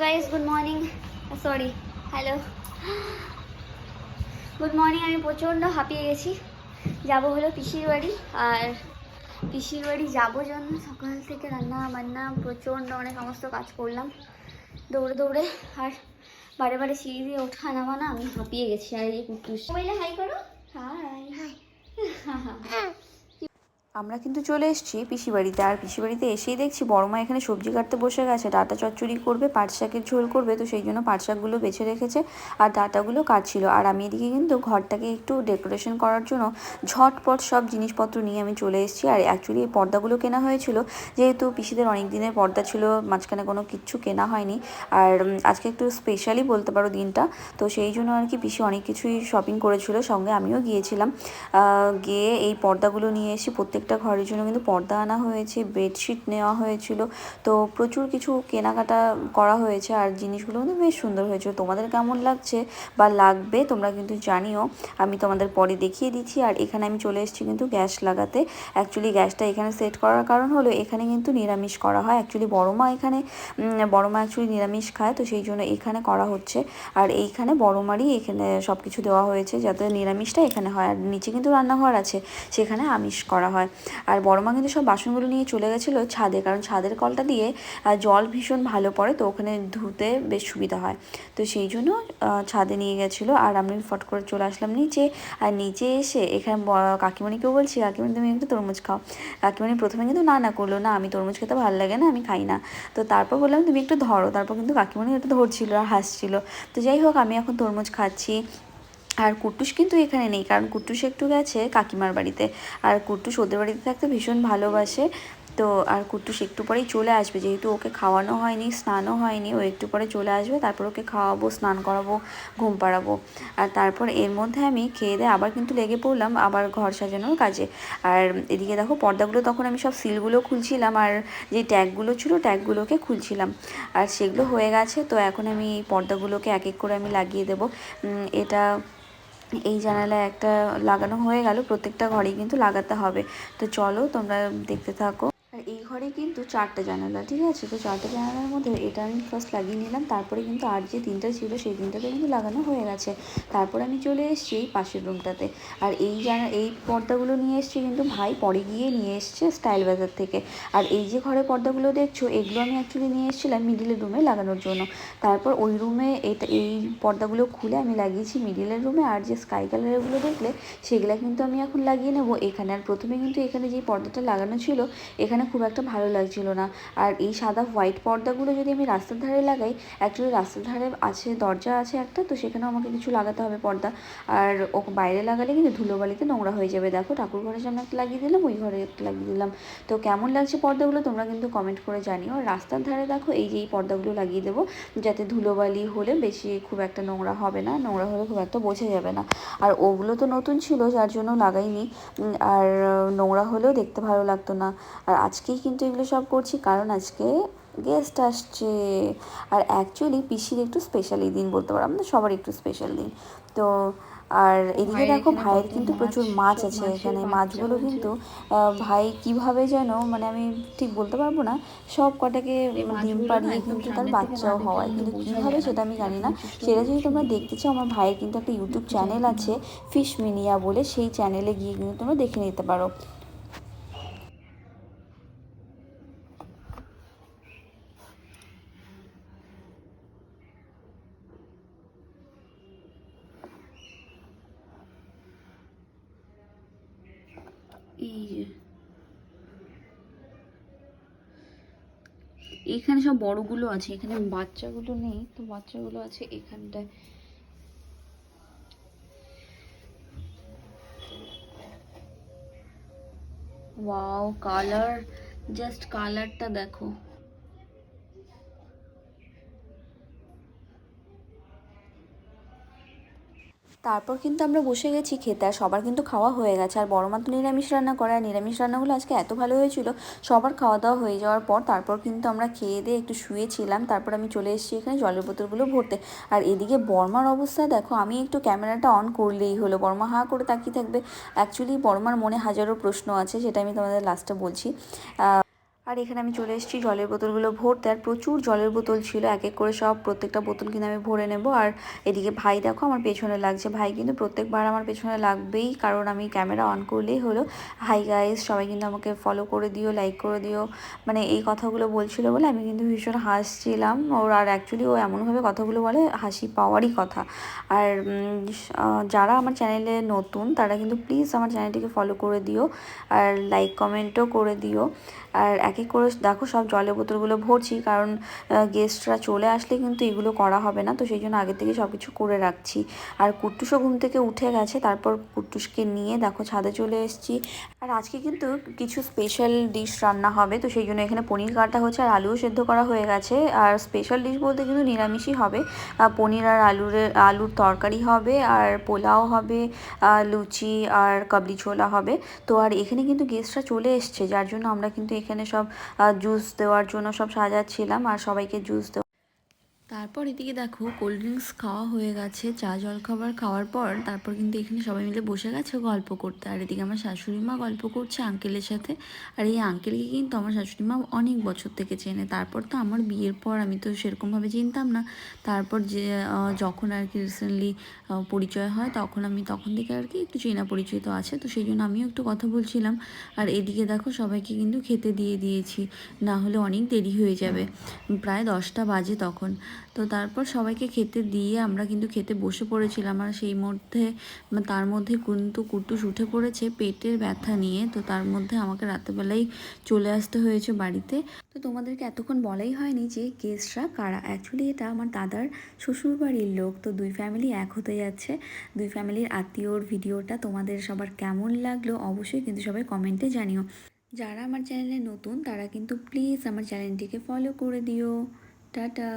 Guys good morning sorry hello good morning আমি প্রচণ্ড হাঁপিয়ে গেছি। যাব হলো পিসির বাড়ি আর পিসির বাড়ি যাব জন্য সকাল থেকে রান্না বান্না প্রচণ্ড অনেক সমস্ত কাজ করলাম। দৌড়ে দৌড়ে আর বারে বারে সিঁড়ি দিয়ে ওঠা নামা না আমি হাঁপিয়ে গেছি। আর এই কুকুর হাই করো। হাই হাই আমরা কিন্তু চলে এসেছি পিসি বাড়িতে। আর পিসি বাড়িতে এসেই দেখছি বড় মা এখানে সবজি কাটতে বসে গেছে। ডাটা চচ্চড়ি করবে, পাট শাকের ঝোল করবে, তো সেই জন্য পাট শাকগুলো বেছে রেখেছে আর ডাটাগুলো কাটছিল। আর আমি এদিকে কিন্তু ঘরটাকে একটু ডেকোরেশন করার জন্য ঝটপট সব জিনিসপত্র নিয়ে আমি চলে এসেছি। আর অ্যাকচুয়ালি এই পর্দাগুলো কেনা হয়েছিল। যেহেতু পিসিদের অনেক দিনের পর্দা ছিল, মাঝখানে কোনো কিচ্ছু কেনা হয়নি। আর আজকে একটু স্পেশালি বলতে পারো দিনটা। তো সেই জন্য আর কি পিসি অনেক কিছুই শপিং করেছিল। সঙ্গে আমিও গিয়েছিলাম। গিয়ে এই পর্দাগুলো নিয়ে এসে প্রত্যেকটা ঘরের জন্য কিন্তু পর্দা আনা হয়েছে বেডশিট নেওয়া হয়েছিল। তো প্রচুর কিছু কেনাকাটা করা হয়েছে আর জিনিসগুলো কিন্তু বেশ সুন্দর হয়েছিল। তোমাদের কেমন লাগছে বা লাগবে তোমরা কিন্তু জানিও। আমি তোমাদের পরে দেখিয়ে দিচ্ছি। আর এখানে আমি চলে এসেছি কিন্তু গ্যাস লাগাতে। অ্যাকচুয়ালি গ্যাসটা এখানে সেট করার কারণ হলো এখানে কিন্তু নিরামিষ করা হয়। অ্যাকচুয়ালি বড় মা এখানে বড় মা অ্যাকচুয়ালি নিরামিষ খায়। তো সেই জন্য এখানে করা হচ্ছে। আর এইখানে বড় মারই এখানে সব কিছু দেওয়া হয়েছে যাতে নিরামিষটা এখানে হয়। আর নিচে কিন্তু রান্নাঘর আছে। সেখানে আমিষ করা হয়। আর বড় মা কিন্তু সব বাসনগুলো নিয়ে চলে গেছিল ছাদে, কারণ ছাদের কলটা দিয়ে জল ভীষণ ভালো পড়ে, তো ওখানে ধুতে বেশ সুবিধা হয়। তো সেই জন্য ছাদে নিয়ে গেছিল আর আমি ফট করে চলে আসলাম নিচে। আর নিচে এসে এখানে কাকিমণিকেও বলছি, কাকিমণি, তুমি একটু তরমুজ খাও। কাকিমণি প্রথমে কিন্তু, না না, করল, না, আমি তরমুজ খেতে ভালো লাগে না, আমি খাই না। তো তারপর বললাম, তুমি একটু ধরো। তারপর কিন্তু কাকিমণি একটু ধরছিল আর হাসছিল। তো যাই হোক, আমি এখন তরমুজ খাচ্ছি। আর কুট্টুস কিন্তু এখানে নেই, কারণ কুট্টুস একটু গেছে কাকিমার বাড়িতে। আর কুট্টুস ওদের বাড়িতে থাকতে ভীষণ ভালোবাসে। তো আর কুট্টুস একটু পরেই চলে আসবে, যেহেতু ওকে খাওয়ানো হয়নি, স্নানও হয়নি, ও একটু পরে চলে আসবে, তারপর ওকে খাওয়াবো, স্নান করাবো, ঘুম পাড়াবো। আর তারপর এর মধ্যে আমি খেয়ে দিয়ে আবার কিন্তু লেগে পড়লাম আবার ঘর সাজানোর কাজে। আর এদিকে দেখো পর্দাগুলো তখন আমি সব সিলগুলো খুলছিলাম, আর যে ট্যাগগুলো ছিল ট্যাগগুলোকে খুলছিলাম। আর সেগুলো হয়ে গেছে, তো এখন আমি এই পর্দাগুলোকে এক এক করে আমি লাগিয়ে দেবো। এটা এই জানালায় একটা লাগানো হয়ে গেল, প্রত্যেকটা ঘরেই কিন্তু লাগাতে হবে। তো চলো তোমরা দেখতে থাকো। এই ঘরে কিন্তু চারটে জানালা, ঠিক আছে? তো চারটে জানালার মধ্যে এটা আমি ফার্স্ট লাগিয়ে নিলাম, তারপরে কিন্তু আর যে তিনটা ছিল সেই তিনটাতে কিন্তু লাগানো হয়ে গেছে। তারপর আমি চলে এসেছি এই পাশের রুমটাতে আর এই জানা, এই পর্দাগুলো নিয়ে এসেছি কিন্তু ভাই পরে গিয়ে নিয়ে এসছে স্টাইল বাজার থেকে। আর এই যে ঘরে পর্দাগুলো দেখছ, এগুলো আমি অ্যাকচুয়ালি নিয়ে এসেছিলাম মিডিলের রুমে লাগানোর জন্য। তারপর ওই রুমে এটা, এই পর্দাগুলো খুলে আমি লাগিয়েছি মিডিলের রুমে আর যে স্কাই কালারেরগুলো দেখলে, সেগুলো কিন্তু আমি এখন লাগিয়ে নেব। এখানে আর প্রথমে কিন্তু এখানে যে পর্দাটা লাগানো ছিল, এখানে খুব একটা ভালো লাগছিল না। আর এই সাদা হোয়াইট পর্দাগুলো যদি আমি রাস্তার ধারে লাগাই অ্যাকচুয়ালি রাস্তার ধারে আছে, দরজা আছে একটা, তো সেখানেও আমাকে কিছু লাগাতে হবে পর্দা। আর ও বাইরে লাগালে কিন্তু ধুলোবালিতে নোংরা হয়ে যাবে। দেখো, ঠাকুর ঘরের সামনে একটা লাগিয়ে দিলাম, ওই ঘরে একটা লাগিয়ে দিলাম। তো কেমন লাগছে পর্দাগুলো তোমরা কিন্তু কমেন্ট করে জানিও। আর রাস্তার ধারে দেখো, এই যে এই পর্দাগুলো লাগিয়ে দেবো, যাতে ধুলোবালি হলে বেশি খুব একটা নোংরা হবে না, নোংরা হলে খুব একটা বোঝা যাবে না। আর ওগুলো তো নতুন ছিল, যার জন্য লাগাইনি। আর নোংরা হলেও দেখতে ভালো লাগতো না। আর আজকেই কিন্তু এগুলো সব করছি কারণ আজকে গেস্ট আসছে। আর অ্যাকচুয়ালি পিসির একটু স্পেশাল এই দিন বলতে পারো আমাদের সবার একটু স্পেশাল দিন। তো আর এদিকে দেখো ভাইয়ের কিন্তু প্রচুর মাছ আছে এখানে। মাছগুলো কিন্তু ভাই কীভাবে যেন মানে আমি ঠিক বলতে পারব না সব কটাকে ডিম পাড়িয়ে কিন্তু তার বাচ্চাও হওয়ায় কিন্তু কীভাবে সেটা আমি জানি না। সেটা যদি তোমরা। দেখতে চাও আমার ভাইয়ের কিন্তু একটা ইউটিউব চ্যানেল আছে ফিশ মিনিয়া বলে সেই চ্যানেলে গিয়ে কিন্তু তোমরা দেখে নিতে পারো। এই এখানে সব বড়গুলো আছে, এখানে বাচ্চাগুলো নেই, তো বাচ্চাগুলো আছে এখানটায়। ওয়াও, কালার, জাস্ট কালারটা দেখো। তারপর কিন্তু আমরা বসে গেছি খেতে, আর সবার কিন্তু খাওয়া হয়ে গেছে। আর বড় মা তো নিরামিষ রান্না করে, আর নিরামিষ রান্নাগুলো আজকে এত ভালো হয়েছিল, সবার খাওয়া দাওয়া হয়ে যাওয়ার পর তারপর কিন্তু আমরা খেয়ে দিয়ে একটু শুয়েছিলাম, তারপর আমি চলে এসেছি এখানে জলের বোতলগুলো ভরতে। আর এদিকে বর্মার অবস্থা, দেখো আমি একটু ক্যামেরাটা অন করলেই হলো বর্মা হাঁ করে তাকিয়ে থাকবে। অ্যাকচুয়ালি বর্মার মনে হাজারো প্রশ্ন আছে, সেটা আমি তোমাদের লাস্টে বলছি। আর এখানে আমি চলে এসেছি জলের বোতলগুলো ভরতে। আর প্রচুর জলের বোতল ছিল, এক এক করে সব প্রত্যেকটা বোতল কিন্তু আমি ভরে নেব। আর এদিকে ভাই দেখো, আমার পেছনে লাগছে। ভাই কিন্তু প্রত্যেকবার আমার পেছনে লাগবেই, কারণ আমি ক্যামেরা অন করলেই হলো। হাই গাইস সবাই কিন্তু আমাকে ফলো করে দিও লাইক করে দিও। মানে এই কথাগুলো বলছিল বলে আমি কিন্তু ভীষণ হাসছিলাম। ওর আর অ্যাকচুয়ালি ও এমনভাবে কথাগুলো বলে, হাসি পাওয়ারই কথা। আর যারা আমার চ্যানেলে নতুন, তারা কিন্তু প্লিজ আমার চ্যানেলটিকে ফলো করে দিও। আর লাইক কমেন্টও করে দিও। আর এক এক করে দেখো সব জলের বোতলগুলো ভরছি, কারণ গেস্টরা চলে আসলে কিন্তু এগুলো করা হবে না। তো সেই জন্য আগে থেকে সব কিছু করে রাখছি। আর কুট্টুসও ঘুম থেকে উঠে গেছে, তারপর কুট্টুসকে নিয়ে দেখো ছাদে চলে এসেছি। আর আজকে কিন্তু কিছু স্পেশাল ডিশ রান্না হবে, তো সেই জন্য এখানে পনির কাটা হচ্ছে আর আলুও সেদ্ধ করা হয়ে গেছে। আর স্পেশাল ডিশ বলতে কিন্তু নিরামিষই হবে। পনির আর আলুর আলুর তরকারি হবে, আর পোলাও হবে লুচি, আর কাবলি ছোলা হবে। তো আর এখানে কিন্তু গেস্টরা চলে এসছে, যার জন্য আমরা কিন্তু এখানে সব জুস দেওয়ার জন্য সব সাজাচ্ছিলাম আর সবাইকে জুস দেওয়া তারপর এদিকে দেখো কোল্ড ড্রিঙ্কস খাওয়া হয়ে গেছে, চা জল খাবার খাওয়ার পর তারপর কিন্তু এখানে সবাই মিলে বসে গেছে গল্প করতে। আর এদিকে আমার শাশুড়ি মা গল্প করছে আঙ্কেলের সাথে। আর এই আঙ্কেলকে কিন্তু আমার শাশুড়ি মা অনেক বছর থেকে চেনে। তারপর তো আমার বিয়ের পর আমি তো সেরকমভাবে চিনতাম না। তারপর যে যখন আর কি রিসেন্টলি পরিচয় হয় তখন আমি তখন থেকে আর কি একটু চেনা পরিচয় তো আছে। তো সেই জন্য আমিও একটু কথা বলছিলাম। আর এদিকে দেখো সবাইকে কিন্তু খেতে দিয়ে দিয়েছি। না হলে অনেক দেরি হয়ে যাবে। প্রায় দশটা বাজে তখন। তো তারপর সবাইকে খেতে দিয়ে আমরা কিন্তু খেতে বসে পড়েছিলাম আর সেই মধ্যে তার মধ্যে কিন্তু কুট্টুস উঠে পড়েছে পেটের ব্যথা নিয়ে। তো তার মধ্যে আমাকে রাতেবেলাই চলে আসতে হয়েছে বাড়িতে। তো তোমাদেরকে এতক্ষণ বলাই হয়নি যে গেস্টরা কারা। অ্যাকচুয়ালি এটা আমার দাদার শ্বশুর বাড়ির লোক। তো দুই ফ্যামিলি এক হতে যাচ্ছে। দুই ফ্যামিলির আত্মীয়র ভিডিওটা তোমাদের সবার কেমন লাগল অবশ্যই কিন্তু সবাই কমেন্টে জানিও। যারা আমার চ্যানেলে নতুন তারা কিন্তু প্লিজ আমার চ্যানেলটিকে ফলো করে দিও। টাটা।